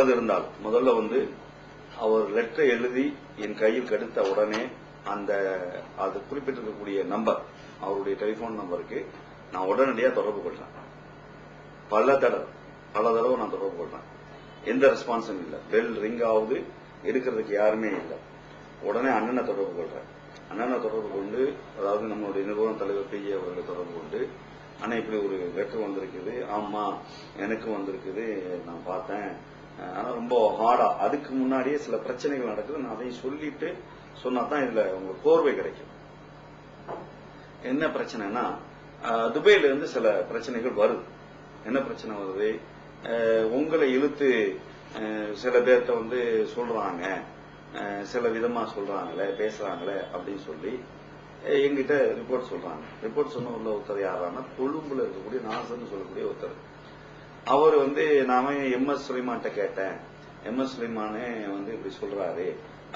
அது இருந்தால் முதல்ல வந்து அவர் லெட்டர் எழுதி என் கையில் கெடுத்த உடனே அந்த அது குறிப்பிட்டிருக்கக்கூடிய நம்பர் அவருடைய டெலிபோன் நம்பருக்கு நான் உடனடியாக தொடர்பு கொள்றேன். பல தடவை பல தடவை நான் தொடர்பு கொள்றேன். எந்த ரெஸ்பான்ஸும் இல்லை. பெல் ரிங் ஆகுது எடுக்கிறதுக்கு யாருமே இல்லை. உடனே அண்ணனை தொடர்பு கொள்றேன். அண்ணனை தொடர்பு கொண்டு அதாவது நம்மளுடைய நிறுவன தலைவர் பி அவர்களை தொடர்பு கொண்டு அண்ணன் இப்படி ஒரு லெட்டர் வந்திருக்குது. ஆமா எனக்கும் வந்திருக்குது. நான் பார்த்தேன். ஆனா ரொம்ப ஹார்டா அதுக்கு முன்னாடியே சில பிரச்சனைகள் நடக்குது. நான் அதையும் சொல்லிட்டு சொன்னா தான் இதுல உங்களுக்கு கோர்வை கிடைக்கும். என்ன பிரச்சனைனா துபாயில இருந்து சில பிரச்சனைகள் வருது. என்ன பிரச்சனை வருது? உங்களை இழுத்து சில பேர்த்த வந்து சொல்றாங்க. சில விதமா சொல்றாங்களே பேசுறாங்களே அப்படின்னு சொல்லி எங்கிட்ட ரிப்போர்ட் சொல்றாங்க. ரிப்போர்ட் சொன்ன உள்ள ஒருத்தர் யாரானா கொழும்புல இருக்கக்கூடிய நாசன்னு சொல்லக்கூடிய ஒருத்தர். அவர் வந்து நாம எம் எஸ் சுலைமான்ட்ட கேட்டேன். எம் எஸ் சுலைமானே வந்து இப்படி சொல்றாரு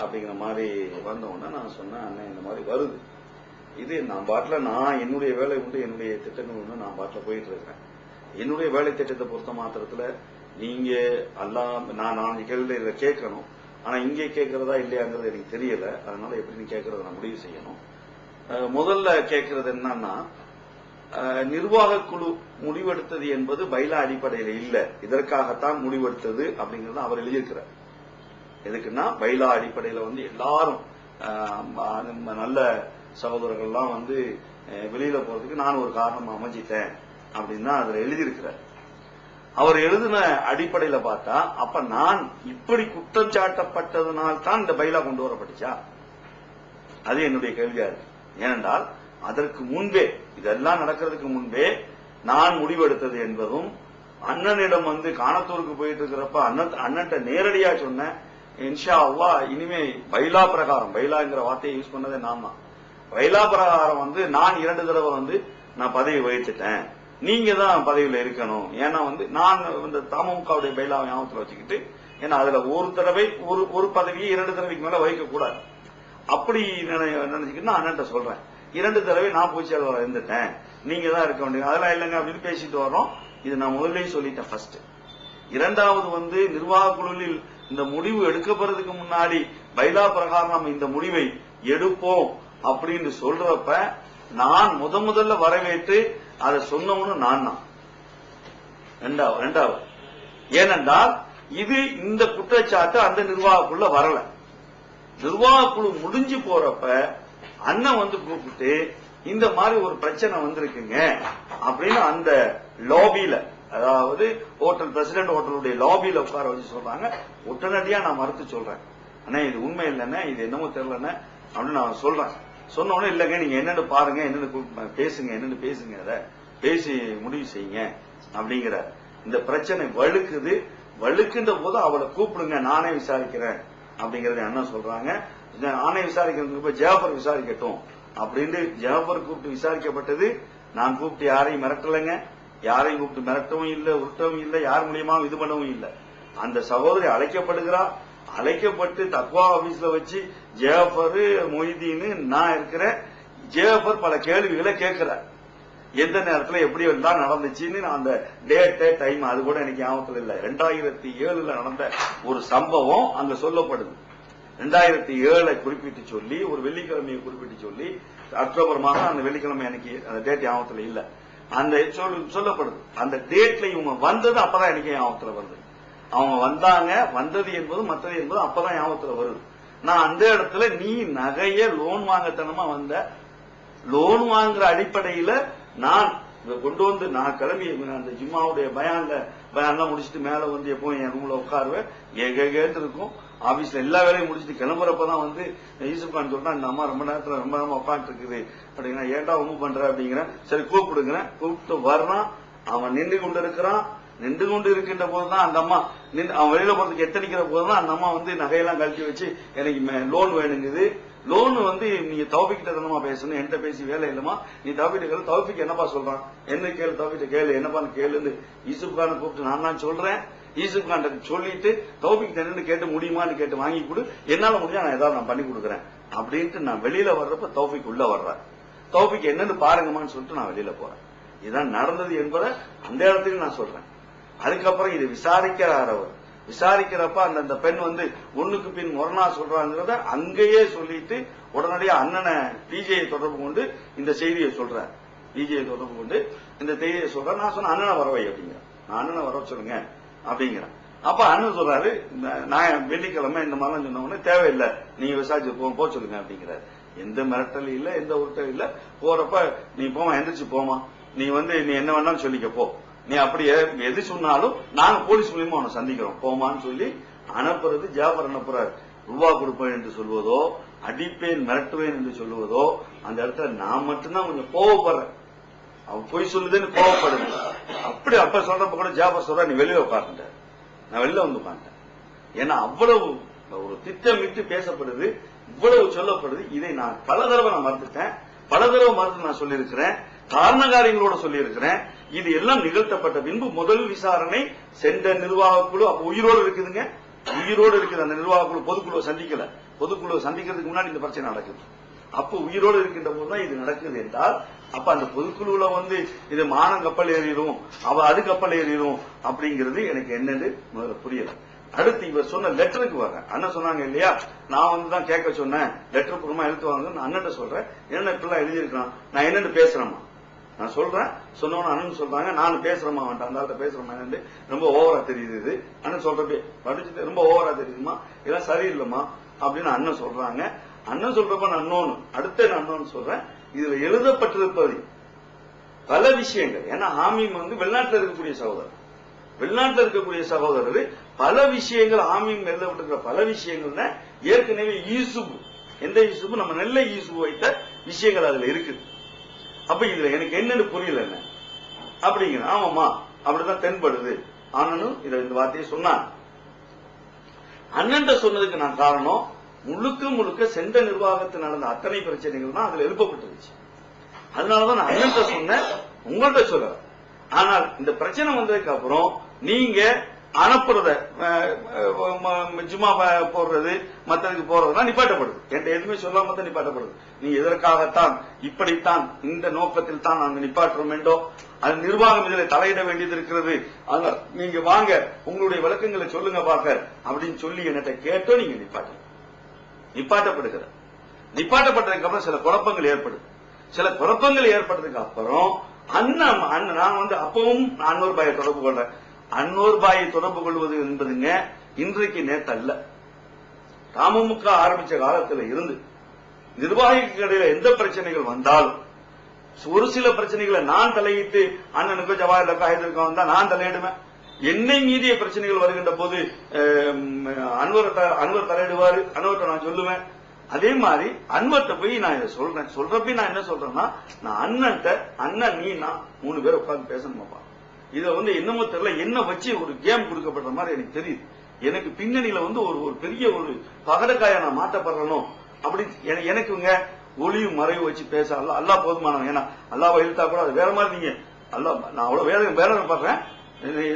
அப்படிங்கிற மாதிரி வந்த நான் சொன்னேன் அண்ணன் இந்த மாதிரி வருது. இது நான் பாட்டில் நான் என்னுடைய வேலை உண்டு என்னுடைய திட்டங்கள் உண்டு நான் பாட்டில் போயிட்டு இருக்கேன் என்னுடைய வேலை திட்டத்தை பொறுத்த மாத்திரத்தில் நீங்க எல்லாம் நான் நாலஞ்சு கேள்வி இதை கேட்கணும். ஆனா இங்கே கேட்கறதா இல்லையாங்கிறது எனக்கு தெரியல. அதனால எப்படி நீ கேட்கறத நான் முடிவு செய்யணும். முதல்ல கேட்கறது என்னன்னா நிர்வாக குழு முடிவெடுத்தது என்பது பைலா அடிப்படையில் இல்லை. இதற்காகத்தான் முடிவெடுத்தது அப்படிங்கறத அவர் எழுதியிருக்கிறார். எதுக்குன்னா பைலா அடிப்படையில வந்து எல்லாரும் நல்ல சகோதரர்கள்லாம் வந்து வெளியில போறதுக்கு நான் ஒரு காரணம் அமைஞ்சிட்டேன் அப்படின்னு தான் அதுல எழுதியிருக்கிறார். அவர் எழுதின அடிப்படையில பார்த்தா அப்ப நான் இப்படி குற்றம் சாட்டப்பட்டதுனால் தான் இந்த பைலா கொண்டு வரப்பட்டுச்சா? அது என்னுடைய கேள்வியா இருக்கு. ஏனென்றால் அதற்கு முன்பே இதெல்லாம் நடக்கிறதுக்கு முன்பே நான் முடிவெடுத்தது என்பதும் அண்ணனிடம் வந்து காணத்தூருக்கு போயிட்டு இருக்கிறப்ப அண்ணன் அண்ணன்ட்ட நேரடியா சொன்னேன் இன்ஷா அவ்வா இனிமே பைலா பிரகாரம் பைலாங்கிற வார்த்தையை யூஸ் பண்ணதே நான் தான் பைலா பிரகாரம் வந்து நான் இரண்டு தடவை வந்து நான் பதவி வகிச்சிட்டேன். நீங்க தான் பதவியில இருக்கணும். ஏன்னா வந்து நான் இந்த தமுகவுடைய பைலாவை ஞாபகத்தில் வச்சுக்கிட்டு ஏன்னா அதுல ஒரு தடவை ஒரு ஒரு பதவியை இரண்டு தடவைக்கு மேல வகிக்க கூடாது அப்படி நினைச்சுக்கிட்டு நான் அண்ணன்ட்ட சொல்றேன். இரண்டு தடவை நான் பூச்சி அலுவலர் இருந்துட்டேன். நீங்க தான் இருக்க வேண்டிய அதெல்லாம் இல்லைங்க அப்படின்னு பேசிட்டு வரோம் இது நான் முதல்லயே சொல்லிட்டேன் ஃபர்ஸ்ட் இரண்டாவது வந்து நிர்வாக குழுவில் இந்த முடிவு எடுக்கப்படுறதுக்கு முன்னாடி பைலா பிரகாரம் நம்ம இந்த முடிவை எடுப்போம் அப்படின்னு சொல்றப்ப நான் முத முதல்ல வரவேற்று அதை சொன்னவனு நான் தான். ரெண்டாவது ரெண்டாவது. ஏனென்றால் இது இந்த குற்றச்சாட்டு அந்த நிர்வாகக்குள்ள வரல. நிர்வாக குழு முடிஞ்சு போறப்ப அண்ணன் வந்து கூப்பிட்டு இந்த மாதிரி ஒரு பிரச்சனை வந்திருக்குங்க அப்படின்னு அந்த லாபியில அதாவது ஹோட்டல் பிரசிடென்ட் ஹோட்டலுடைய லாபியில உட்கார வச்சு சொல்றாங்க. உடனடியா நான் மறுத்து சொல்றேன். அண்ணா இது உண்மை இல்லைண்ணே இது என்னமோ தெரியலன்னு அப்படின்னு நான் சொல்றேன். சொன்ன இல்லைங்க நீங்க என்னன்னு பாருங்க என்னன்னு பேசுங்க என்னன்னு பேசுங்க அதை பேசி முடிவு செய்யுங்க அப்படிங்கிற இந்த பிரச்சனை வழுக்குது. வழுக்குன்ற போது அவளை கூப்பிடுங்க நானே விசாரிக்கிறேன் அப்படிங்கறத அண்ணன் சொல்றாங்க. இந்த நானே விசாரிக்கிறதுக்கு போய் ஜெயபர் விசாரிக்கட்டும் அப்படின்னு ஜெயபர் கூப்பிட்டு விசாரிக்கப்பட்டது. நான் கூப்பிட்டு யாரையும் மிரட்டலைங்க. யாரையும் கூப்பிட்டு மிரட்டவும் இல்லை உருட்டவும் இல்லை யார் மூலியமா இது பண்ணவும் இல்லை. அந்த சகோதரி அழைக்கப்படுகிறா. அழைக்கப்பட்டு தக்வா ஆபீஸ்ல வச்சு ஜெயபர் மொய்தீன்னு நான் இருக்கிறேன். ஜேஃபர் பல கேள்விகளை கேட்கிறார். எந்த நேரத்தில் எப்படி எல்லாம் நடந்துச்சுன்னு நான் அந்த டேட்டு டைம் அது கூட எனக்கு ஞாபகத்தில் இல்லை. ரெண்டாயிரத்தி ஏழுல நடந்த ஒரு சம்பவம் அங்க சொல்லப்படுது. ரெண்டாயிரத்தி ஏழை குறிப்பிட்டு சொல்லி ஒரு வெள்ளிக்கிழமையை குறிப்பிட்டு சொல்லி அக்டோபர் மாதம் அந்த வெள்ளிக்கிழமை எனக்கு அந்த டேட் ஞாபகத்துல இல்ல. அந்த சொல்லப்படுது. அந்த டேட்ல இவங்க வந்தது அப்பதான் எனக்கு ஞாபகத்துல வருது. அவங்க வந்தாங்க வந்தது என்பது மற்றது என்பது அப்பதான் ஞாபகத்தில் வருது. நான் அந்த இடத்துல நீ நகைய லோன் வாங்கத்தனமா வந்த லோன் வாங்குற அடிப்படையில நான் இதை கொண்டு வந்து நான் கிளம்பி அந்த ஜிம்மாவுடைய பயான்ல பயான்லாம் முடிச்சுட்டு மேல வந்து எப்பவும் என் ரூம்ல உட்காருவேன். ஏகேன்னு இருக்கும். ஆபீஸ்ல எல்லா வேலையும் முடிச்சுட்டு கிளம்புறப்பதான் வந்து யூசுப் கான் சொல்றா இந்த அம்மா ரொம்ப நேரத்துல ரொம்ப நேரம் உட்காந்துட்டு இருக்குது அப்படின்னா ஏன்டா ஒண்ணு பண்ற? அப்படிங்கிறேன். சரி கூப்பிடுங்கிறேன். கூப்பிட்டு வர்றான். அவன் நின்று கொண்டு இருக்கிறான் நின்று கொண்டு இருக்கின்ற போதுதான் அந்த அம்மா நின்று அவன் வெளியில போறதுக்கு எத்தனைக்கிற போதுதான் அந்த அம்மா வந்து நகையெல்லாம் கழட்டி வச்சு எனக்கு லோன் வேணுங்குது. லோன் வந்து நீங்க தவப்பிக்கிட்ட தானமா பேசணும் என்கிட்ட பேசி வேலை இல்லமா நீ தௌபிட்ட கேளு. தௌபிக் என்னப்பா சொல்றான்? என்ன கேளு தௌபிட்ட கேளு. என்னப்பான்னு கேளுன்னு யூசுப் கானை கூப்பிட்டு நான் தான் சொல்றேன். யூசுப் கான் சொல்லிட்டு தௌபிக் நின்று கேட்டு முடியுமான்னு கேட்டு வாங்கி கொடு. என்னால முடிஞ்சா நான் ஏதாவது நான் பண்ணி கொடுக்குறேன். அப்படின்ட்டு நான் வெளியில வர்றப்ப தௌபிக் உள்ள வர்றேன் தௌபிக் என்னன்னு பாருங்கம்மான்னு சொல்லிட்டு நான் வெளியில போறேன். இதுதான் நடந்தது என்பதை அந்த இடத்துக்கு நான் சொல்றேன். அதுக்கப்புறம் இது விசாரிக்கிறார் அவர். விசாரிக்கிறப்ப அந்த பெண் வந்து ஒண்ணுக்கு பின் முரணா சொல்றாங்கிறத அங்கேயே சொல்லிட்டு உடனடியாக அண்ணனை டிஜேயை தொடர்பு கொண்டு இந்த செய்தியை சொல்றார். டிஜேயை தொடர்பு கொண்டு இந்த செய்தியை சொல்ற நான் சொன்ன அண்ணனை வரவை அப்படிங்க நான் அண்ணனை வர சொல்லுங்க. அப்படிங்கிறேன். அப்ப அண்ணன் சொல்றாரு நான் வெள்ளிக்கிழமை இந்த மாதிரிலாம் சொன்ன தேவையில்லை. நீங்க விசாரிச்சு போ போக சொல்லுங்க அப்படிங்கிறாரு. எந்த மிரட்டல் இல்ல எந்த உருட்டலும் இல்ல. போறப்ப நீ போமா எந்திரிச்சு போமா நீ வந்து நீ என்ன வேணாலும் சொல்லிக்க போ. நீ அப்படியே எது சொன்னாலும் நாங்க போலீஸ் மூலியமா அவனை சந்திக்கிறோம். போமான்னு சொல்லி அனுப்புறது ஜாபர் அனுப்புறாரு. ரூபா கொடுப்பேன் என்று சொல்வதோ அடிப்பேன் மிரட்டுவேன் என்று சொல்லுவதோ அந்த இடத்துல நான் மட்டும்தான் கொஞ்சம் கோவப்படுறேன். அவன் பொய் சொல்லுதுன்னு கோவப்படுது அப்படி அப்ப சொல்றப்ப கூட ஜாபர் சொல்ற நீ வெளியே உட்காந்துட்ட நான் வெளில வந்து உட்காந்துட்டேன் ஏன்னா அவ்வளவு ஒரு திட்டமிட்டு பேசப்படுது இவ்வளவு சொல்லப்படுது. இதை நான் பல தடவை நான் மறுத்துட்டேன். பல தடவை மறுத்து நான் சொல்லியிருக்கிறேன். காரணகாரியங்களோட சொல்லியிருக்கிறேன். இது எல்லாம் நிகழ்த்தப்பட்ட பின்பு முதல் விசாரணை சென்ற நிர்வாக குழு அப்ப உயிரோடு இருக்குதுங்க. உயிரோடு இருக்குது. அந்த நிர்வாக குழு பொதுக்குழுவை சந்திக்கல. பொதுக்குழுவை சந்திக்கிறதுக்கு முன்னாடி இந்த பிரச்சனை நடக்குது. அப்ப உயிரோடு இருக்கின்ற போதுதான் இது நடக்குது என்றால் அப்ப அந்த பொதுக்குழுல வந்து இது மானம் கப்பல் ஏறிடும் அவ அது கப்பல் ஏறிடும் அப்படிங்கிறது எனக்கு என்னன்னு முதல்ல புரியல. அடுத்து இவர் சொன்ன லெட்டருக்கு வர அண்ணன் சொன்னாங்க இல்லையா? நான் வந்து தான் கேட்க சொன்னேன். லெட்டர் பூர்வமா எழுத்து வாங்க நான் அண்ணன் சொல்றேன். என்ன இப்பெல்லாம் எழுதியிருக்கான் நான் என்னன்னு பேசுறேமா நான் சொல்றேன். சொன்னவன் அண்ணன் சொல்றாங்க நான் பேசுறேமா வேண்டாம் அந்த ஆள்கிட்ட பேசுறமா என்னன்னு ரொம்ப ஓவரா தெரியுது இது. அண்ணன் சொல்றப்பே படிச்சுட்டு ரொம்ப ஓவரா தெரியுதுமா இதெல்லாம் சரியில்லைம்மா அப்படின்னு அண்ணன் சொல்றாங்க. அண்ணன் சொல்றப்ப நான் அண்ணோன்னு அடுத்த நான் அண்ணோன்னு சொல்றேன். இதுல எழுதப்பட்டிருப்பது பல விஷயங்கள். ஏன்னா ஆமீம் வந்து வெளிநாட்டில் இருக்கக்கூடிய சகோதரர். வெளிநாட்டில் இருக்கக்கூடிய சகோதரர் பல விஷயங்கள் ஆமீம் எழுதப்பட்டிருக்கிற பல விஷயங்கள்ல ஏற்கனவே ஈசுபு. எந்த ஈசுபு? நம்ம நல்ல ஈசுபு வைத்த விஷயங்கள் அதுல இருக்குது. அப்ப இதுல எனக்கு என்னன்னு புரியல என்ன? அப்படிங்கிற ஆமாமா அப்படிதான் தென்படுது. ஆனனும் இத இந்த வார்த்தையை சொன்னான். அண்ணன் சொன்னதுக்கு நான் காரணம் முழுக்க முழுக்க சென்ற நிர்வாகத்தில் நடந்த அத்தனை பிரச்சனைகள் தான் அதுல எழுப்பப்பட்டுருச்சு. அதனாலதான் நான் அண்ணன் சொன்னேன் உங்கள்கிட்ட சொல்ல ஆனால் இந்த பிரச்சனை வந்ததுக்கு அப்புறம் நீங்க அனுப்புறத அஹ், ம- ஜும்மா போடுறது மத்ததுக்கு போறதுதான் நிப்பாட்டப்படுது. என்கிட்ட எதுவுமே சொல்லாம தான் நிப்பாட்டப்படுது. நீ எதற்காகத்தான் இப்படித்தான் இந்த நோக்கத்தில் தான் நாங்கள் நிப்பாட்டுறோம் என்றோ அது நிர்வாகம் இதில் தலையிட வேண்டியது இருக்கிறது. அதனால நீங்க வாங்க உங்களுடைய விளக்கங்களை சொல்லுங்க பாக்க அப்படின்னு சொல்லி என்கிட்ட கேட்டோ நீங்க நிப்பாட்டு நிப்பாட்டப்படுகிற. நிப்பாட்டப்பட்டதுக்கு அப்புறம் சில குழப்பங்கள் ஏற்படுது சில குழப்பங்கள் ஏற்பட்டதுக்கு அப்புறம் அண்ணன் அண்ணன் நான் வந்து அப்பவும் அன்னூர் பாயை தொடர்பு கொள்றேன். அன்னூர் பாயை தொடர்பு கொள்வது என்பதுங்க இன்றைக்கு நேற்று அல்ல ராமமுக ஆரம்பிச்ச காலத்துல இருந்து நிர்வாகிக்கு இடையில எந்த பிரச்சனைகள் வந்தாலும் ஒரு சில பிரச்சனைகளை நான் தலையிட்டு அண்ணனுக்கு ஜவாஹர்லாக்கா ஹைதருக்கா வந்தா நான் தலையிடுவேன். என்னை மீறிய பிரச்சனைகள் வருகின்ற போது அன்வர் அன்வர் தலையிடுவாரு. அன்வர்ட்ட நான் சொல்லுவேன். அதே மாதிரி அன்வர்ட்ட போய் நான் இதை சொல்றேன். சொல்றப்ப நான் என்ன சொல்றேன்னா நான் அண்ணன்ட்ட அண்ணன் நீ நான் மூணு பேர் உட்காந்து பேசணுமாப்பா. இதை வந்து என்னமோ தெரியல. என்ன வச்சு ஒரு கேம் கொடுக்கப்படுற மாதிரி எனக்கு தெரியுது. எனக்கு பின்னணியில வந்து ஒரு ஒரு பெரிய ஒரு பகடக்காய நான் மாட்டப்படுறனோ அப்படி என- எனக்குங்க ஒளியும் மறைவு வச்சு பேச அல்ல அல்லா போதுமானவன் ஏன்னா அல்லாஹ் எழுத்தா கூட அது வேற மாதிரி நீங்க அல்லா நான் அவ்வளவு வேதனை வேதனை படுறேன்.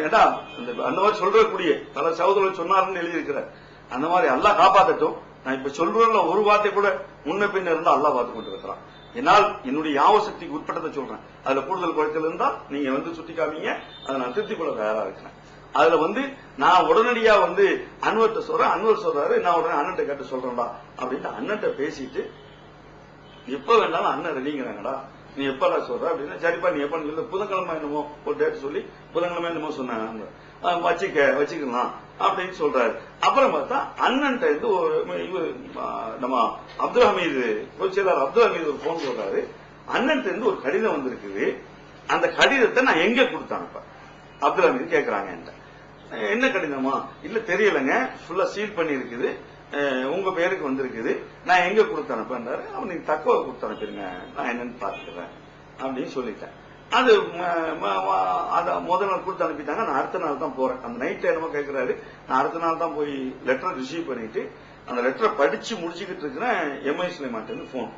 ஏடா அந்த அந்த மாதிரி சொல்றக்கூடிய பல சகோதரர் சொன்னாருன்னு எழுதியிருக்கிறார். அந்த மாதிரி எல்லாம் காப்பாத்தட்டும். நான் இப்ப சொல்றதுல ஒரு வார்த்தை கூட முன்ன பின்ன இருந்தா அல்லாஹ் பார்த்து கொண்டு இருக்கிறான். என்னால் என்னுடைய யாவ சக்திக்கு உட்பட்டதை சொல்றேன். அதுல கூடுதல் குறைச்சல் இருந்தா நீங்க வந்து சுட்டி காமிங்க அதை நான் திருத்திக் கொள்ள தயாரா இருக்கிறேன் அதுல வந்து நான் உடனடியா வந்து அன்வர்ட்ட சொல்றேன் அன்வர் சொல்றாரு நான் உடனே அண்ணன்ட்ட கேட்டு சொல்றேன்டா அப்படின்ட்டு அண்ணன்ட்ட பேசிட்டு எப்ப வேணாலும் அண்ணன் ரெடிங்கிறாங்கடா. நீ எப்படா சொல்ற அப்படின்னா சரிப்பா நீ எப்ப புதன்கிழமை என்னமோ ஒரு டேட் சொல்லி புதன்கிழமை என்னமோ சொன்னாங்க. வச்சுக்க வச்சுக்கலாம் அப்படின்னு சொல்றாரு. அப்புறம் பார்த்தா அண்ணன்ட்ட இருந்து ஒரு இவரு நம்ம அப்துல் ஹமீது பொதுச் செயலாளர் அப்துல் ஹமீது ஒரு போன் சொல்றாரு. அண்ணன்ட்ட இருந்து ஒரு கடிதம் வந்திருக்குது. அந்த கடிதத்தை நான் எங்க கொடுத்தானப்ப அப்துல் ஹமீது கேக்குறாங்க என்கிட்ட. என்ன கடிதமா? இல்ல தெரியலங்க. ஃபுல்லா சீல் பண்ணி இருக்குது உங்க பேருக்கு வந்திருக்குது. நான் எங்க கொடுத்து அனுப்புறாரு அவன் நீங்க தக்கவை கொடுத்து அனுப்பிடுங்க நான் என்னன்னு பாத்துக்கிறேன் அப்படின்னு சொல்லிட்டேன். அது அதை முதல் நாள் கொடுத்து அனுப்பிட்டாங்க. நான் அடுத்த நாள் தான் போறேன். அந்த நைட் என்னமோ கேட்கிறாரு நான் அடுத்த நாள் தான் போய் லெட்டர் ரிசீவ் பண்ணிட்டு அந்த லெட்டரை படிச்சு முடிச்சுக்கிட்டு இருக்கிறேன். எம்ஐ சுலைமான்ட்டு போன்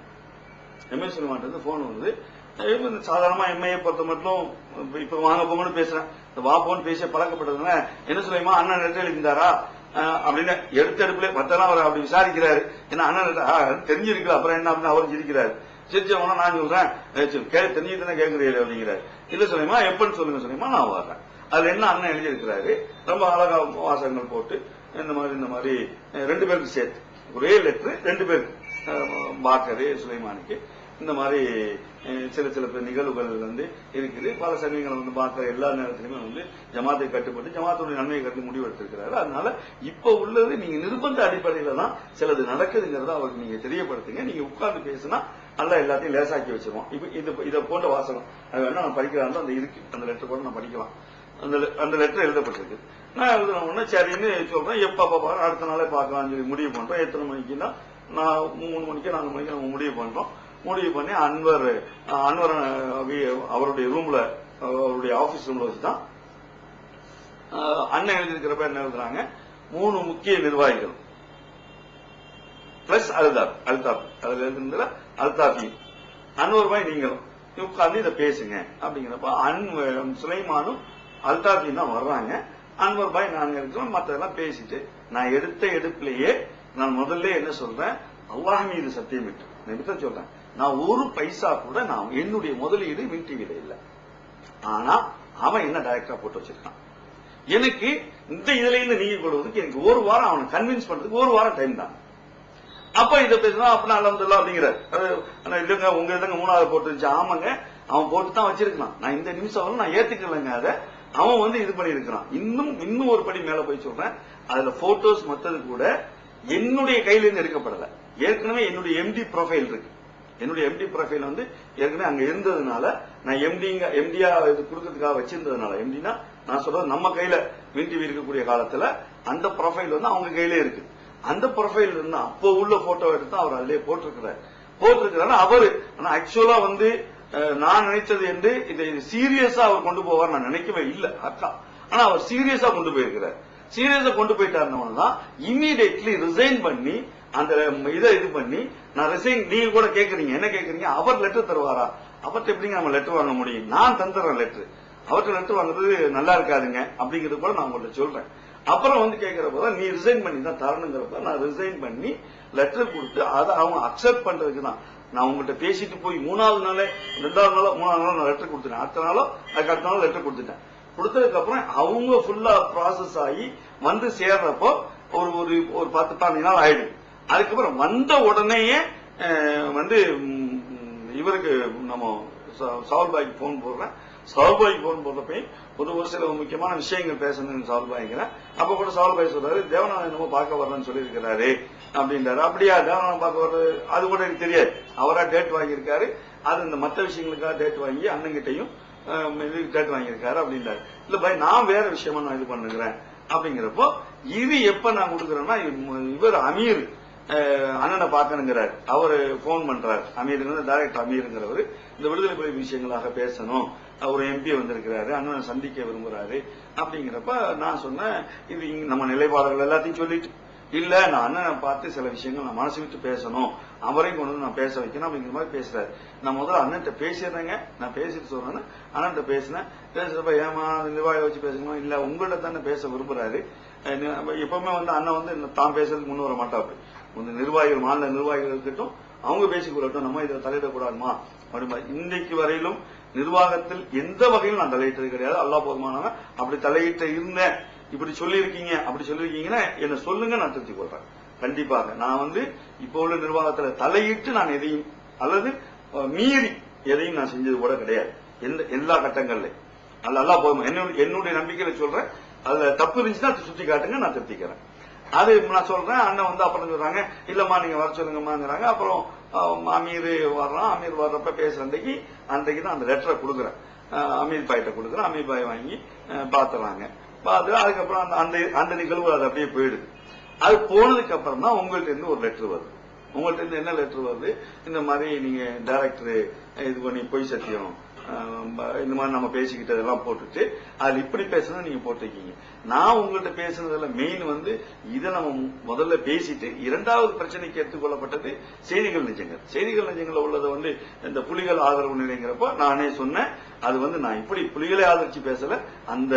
எம்ஐ சுலைமான்ட்டு போன் வந்து இந்த சாதாரணமா எம்ஐயை பொறுத்த மட்டும் இப்ப- வாங்க போங்கன்னு பேசுறேன். இந்த வா போன்னு பேச பழக்கப்பட்டதுனால என்ன சொல்லியுமா அண்ணன் லெட்டர் எழுதிந்தாரா அப்படின்னு எடுத்த எடுப்புல மத்தெல்லாம் அவர் அப்படி விசாரிக்கிறாரு. என்ன அண்ணன் letter- தெரிஞ்சிருக்கு. அப்புறம் என்ன அப்படின்னு அவரும் இருக்கிறாரு சிரிச்சவனா நான் சொல்றேன். சரி, தெரிஞ்சு தானே கேட்கறீங்க அப்படிங்கிறாரு இல்ல சொல்லுமா எப்பன்னு சொல்லுங்க சொல்லுமா நான் வர்றேன். அதுல என்ன அண்ணன் எழுதியிருக்கிறாரு? ரொம்ப அழகா வாசகங்கள் போட்டு இந்த மாதிரி இந்த மாதிரி ரெண்டு பேருக்கு சேர்த்து. ஒரே லெட்ரு ரெண்டு பேருக்கு பாக்கரு சுலைமானுக்கு. இந்த மாதிரி சில சில நிகழ்வுகள் வந்து இருக்குது. பல சமயங்களை வந்து பார்க்கற எல்லா நேரத்திலுமே வந்து ஜமாத்தை கட்டுப்பட்டு ஜமாத்துடைய நன்மையை கட்டு முடிவெடுத்திருக்கிறாரு. அதனால இப்ப உள்ளது நீங்க நிர்பந்த அடிப்படையில தான் சிலது நடக்குதுங்கிறத அவருக்கு நீங்க தெரியப்படுத்துங்க. நீங்க உட்கார்ந்து பேசினா நல்லா எல்லாத்தையும் லேசாக்கி வச்சிருவோம். இப்ப இது இதை போன்ற வாசகம். அது வேணா நான் படிக்கிறாங்க அந்த இருக்கு அந்த லெட்டர் கூட நான் படிக்கலாம். அந்த அந்த லெட்டர் எழுதப்பட்டிருக்கு. நான் எழுதுன உடனே சரின்னு சொல்றேன். எப்ப பாப்பா அடுத்த நாளே பார்க்கலாம்னு சொல்லி முடிவு பண்றோம். எத்தனை மணிக்குன்னா நான் மூணு மணிக்கு நாலு மணிக்கு நம்ம முடிவு பண்றோம். முடிவு பண்ணி அன்வர் அன்வர் அவருடைய ரூம்ல அவருடைய ஆபீஸ் ரூம்ல வச்சுதான் அண்ணன் எழுதியிருக்கிறப்ப என்ன எழுதுறாங்க? மூணு முக்கிய நிர்வாகிகள். பிளஸ் அல்தாப் அல்தாப் அதுல இருந்ததுல அல்தாபி அன்வர் பாய் நீங்களும் உட்கார்ந்து இதை பேசுங்க. அப்படிங்கிறப்ப அன் சுலைமானும் அல்தாபியும் தான் வர்றாங்க. அன்வர் பாய் நான் இருக்கிறோம் மற்றதெல்லாம் பேசிட்டு நான் எடுத்த எடுப்பிலேயே நான் முதல்ல என்ன சொல்றேன்? அல்லாஹ் மீது சத்தியமிட்டு நான் இப்படித்தான் சொல்றேன். நான் ஒரு பைசா கூட நான் என்னுடைய முதலீடு மின் டிவியில இல்லை. ஆனா அவன் என்ன டைரக்டா போட்டு வச்சிருக்கான். எனக்கு இந்த இதுல இருந்து நீங்க கொள்வதற்கு எனக்கு ஒரு வாரம் அவனை கன்வின்ஸ் பண்றதுக்கு ஒரு வாரம் டைம் தான். அப்ப இதை பேசினா அப்ப அலமதுல்லா அப்படிங்கிறார் அது ஆனா இல்லைங்க உங்க இதுங்க மூணாவது போட்டு இருந்துச்சு. ஆமாங்க. அவன் போட்டு தான் வச்சிருக்கலாம் நான் இந்த நிமிஷம் வரல நான் ஏத்துக்கலங்க அதை. அவன் வந்து இது பண்ணியிருக்கிறான். இன்னும் இன்னும் ஒரு படி மேல போய் சொல்றேன். அதுல போட்டோஸ் மத்தது கூட என்னுடைய கையில இருந்து எடுக்கப்படல. ஏற்கனவே என்னுடைய எம்டி ப்ரொஃபைல் இருக்கு. என்னுடைய எம்டி ப்ரொஃபைல் வந்து ஏற்கனவே அங்க இருந்ததுனால நான் எம்டிங்க எம்டியா இது கொடுக்கறதுக்காக வச்சிருந்ததுனால எம்டினா நான் சொல்றது நம்ம கையில மின் டிவி இருக்கக்கூடிய காலத்துல அந்த ப்ரொஃபைல் வந்து அவங்க கையிலே இருக்கு. அந்த ப்ரொஃபைல் இருந்தா அப்போ உள்ள போட்டோ எடுத்து அவர் அதிலே போட்டிருக்கிறார். போட்டிருக்கிறாரு அவரு ஆனா ஆக்சுவலா வந்து நான் நினைச்சது என்று இதை சீரியஸா அவர் கொண்டு போவார் நான் நினைக்கவே இல்லை அக்கா ஆனா அவர் சீரியஸா கொண்டு போயிருக்கிறார். சீரியஸா கொண்டு போயிட்டாருன்னு தான் இம்மீடியட்லி ரிசைன் பண்ணி அந்த இதை இது பண்ணி நான் ரிசைன் நீங்க கூட கேக்குறீங்க என்ன கேக்குறீங்க? அவர் லெட்டர் தருவாரா? அவர்கிட்ட எப்படிங்க நம்ம லெட்டர் வாங்க முடியும்? நான் தந்துடுறேன் லெட்டர் அவர்கிட்ட லெட்டர் வாங்குறது நல்லா இருக்காதுங்க அப்படிங்கிறது கூட நான் உங்கள்ட்ட சொல்றேன். அப்புறம் வந்து கேட்கிறப்ப நீ ரிசைன் பண்ணி தான் தரணுங்கிறப்ப நான் ரிசைன் பண்ணி லெட்டர் கொடுத்து அதை அவங்க அக்செப்ட் பண்றதுக்கு தான். நான் உங்கள்கிட்ட பேசிட்டு போய் மூணாவது நாளே ரெண்டாவது நாளோ மூணாவது நாளோ நான் லெட்டர் கொடுத்துட்டேன். அடுத்த நாளோ அதுக்கு அடுத்த நாளோ லெட்டர் கொடுத்துட்டேன். கொடுத்ததுக்கு அப்புறம் அவங்க ஃபுல்லா ப்ராசஸ் ஆகி வந்து சேர்றப்போ ஒரு ஒரு ஒரு பத்து பதினஞ்சு நாள் ஆயிடுது. அதுக்கப்புறம் வந்த உடனேயே வந்து இவருக்கு நம்ம சால்பாய்க்கு போன் போடுறேன். சால்பாய்க்கு போன் போடுறப்ப ஒரு ஒரு சில முக்கியமான விஷயங்கள் பேசணும்னு சால்பாய்ங்கிறேன் அப்ப கூட சால்பாய் சொல்றாரு தேவநாதன் என்னமோ பார்க்க வரலன்னு சொல்லியிருக்கிறாரு அப்படின்றாரு. அப்படியா தேவநாதன் பார்க்க வர்றது? அது கூட எனக்கு தெரியாது. அவரா டேட் வாங்கியிருக்காரு. அது இந்த மற்ற விஷயங்களுக்காக டேட் வாங்கி அண்ணங்கிட்டையும் டேட் வாங்கியிருக்காரு அப்படின்றாரு. இல்ல பாய் நான் வேற விஷயமா நான் இது பண்ணுகிறேன் அப்படிங்கிறப்போ இது எப்ப நான் கொடுக்குறேன்னா இவர் அமீர் அண்ணனை பார்க்கணுங்கிறார். அவர் போன் பண்றார். அமீருங்கிறது டைரக்ட் அமீருங்கிறவர். இந்த விடுதலை புலி விஷயங்களாக பேசணும். ஒரு எம்பி வந்திருக்கிறாரு அண்ணனை சந்திக்க விரும்புறாரு. அப்படிங்கிறப்ப நான் சொன்னேன் இது நம்ம நிலைப்பாடுகள் எல்லாத்தையும் சொல்லிட்டு இல்ல நான் அண்ணனை பார்த்து சில விஷயங்கள் நான் மனசு விட்டு பேசணும். அவரையும் கொண்டு வந்து நான் பேச வைக்கணும் அப்படிங்கிற மாதிரி பேசுறாரு. நான் முதல்ல அண்ணன்ட்ட பேசிடுறேங்க. நான் பேசிட்டு சொல்றேன்னு அண்ணன்ட்ட பேசினேன். பேசுறப்ப ஏமா நிர்வாகியை வச்சு பேசணும் இல்ல உங்கள்ட்ட தானே பேச விரும்புறாரு. எப்பவுமே வந்து அண்ணன் வந்து இந்த தான் பேசுறதுக்கு முன் வர மாட்டாப்பு இந்த நிர்வாகிகள் மாநில நிர்வாகிகள் இருக்கட்டும் அவங்க பேசிக்கொள்ளட்டும் நம்ம இதை தலையிடக்கூடாதுமா? இன்றைக்கு வரையிலும் நிர்வாகத்தில் எந்த வகையிலும் நான் தலையிட்டது கிடையாது. அல்லா போதுமானவன். அப்படி தலையிட்ட இருந்தேன் இப்படி சொல்லியிருக்கீங்க அப்படி சொல்லியிருக்கீங்கன்னா என்ன சொல்லுங்க நான் திருத்திக் கொள்றேன். கண்டிப்பாக. நான் வந்து இப்போ உள்ள நிர்வாகத்துல தலையிட்டு நான் எதையும் அல்லது மீறி எதையும் நான் செஞ்சது கூட கிடையாது. எந்த எல்லா கட்டங்கள்லயும். அல்ல அல்லா போதும் என்னுடைய என்னுடைய நம்பிக்கையில சொல்றேன். அதுல தப்பு இருந்துச்சுன்னா அதை சுட்டி காட்டுங்க நான் திருத்திக்கிறேன் அது நான் சொல்றேன் அண்ணன் வந்து அப்புறம் சொல்றாங்க. இல்லம்மா நீங்க வர சொல்லுங்கம்மாங்கிறாங்க. அப்புறம் அமீர் வர்றான் அமீர் வர்றப்ப பேசுற அன்றைக்கு அன்றைக்கு தான் அந்த லெட்டரை கொடுக்குறேன். அமீர் பாய்கிட்ட கொடுக்குறேன். அமீர் பாய் வாங்கி அஹ், பாத்துறாங்க. பார்த்து அதுக்கப்புறம் அந்த அந்த அந்த நிகழ்வு அது அப்படியே போயிடுது. அது போனதுக்கு அப்புறம் தான் உங்கள்ட்ட இருந்து ஒரு லெட்டர் வருது. உங்கள்ட்ட இருந்து என்ன லெட்டர் வருது? இந்த மாதிரி நீங்க டைரக்டர் இது பண்ணி பொய் சத்தியம் இந்த மாதிரி நம்ம பேசிக்கிட்டு அதெல்லாம் போட்டுட்டு அதுல இப்படி பேசுறது நீங்க போட்டிருக்கீங்க. நான் உங்கள்ட்ட பேசுனதுல மெயின் வந்து இதை நம்ம முதல்ல பேசிட்டு இரண்டாவது பிரச்சனைக்கு எடுத்துக்கொள்ளப்பட்டது செய்திகள் நிஜங்கள் செய்திகள் நிஜங்கள்ல உள்ளதை வந்து இந்த புலிகள் ஆதரவு நிலைங்கிறப்ப நானே சொன்னேன். அது வந்து நான் இப்படி புலிகளை ஆதரிச்சு பேசல. அந்த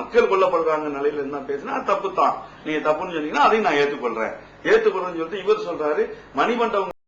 மக்கள் கொல்லப்படுறாங்க நிலையில இருந்தா பேசினா தப்பு தான் நீங்க தப்புன்னு சொன்னீங்கன்னா அதையும் நான் ஏத்துக்கொள்றேன் ஏத்துக்கொள்றேன்னு சொல்லிட்டு இவர் சொல்றாரு மணிமண்டபம்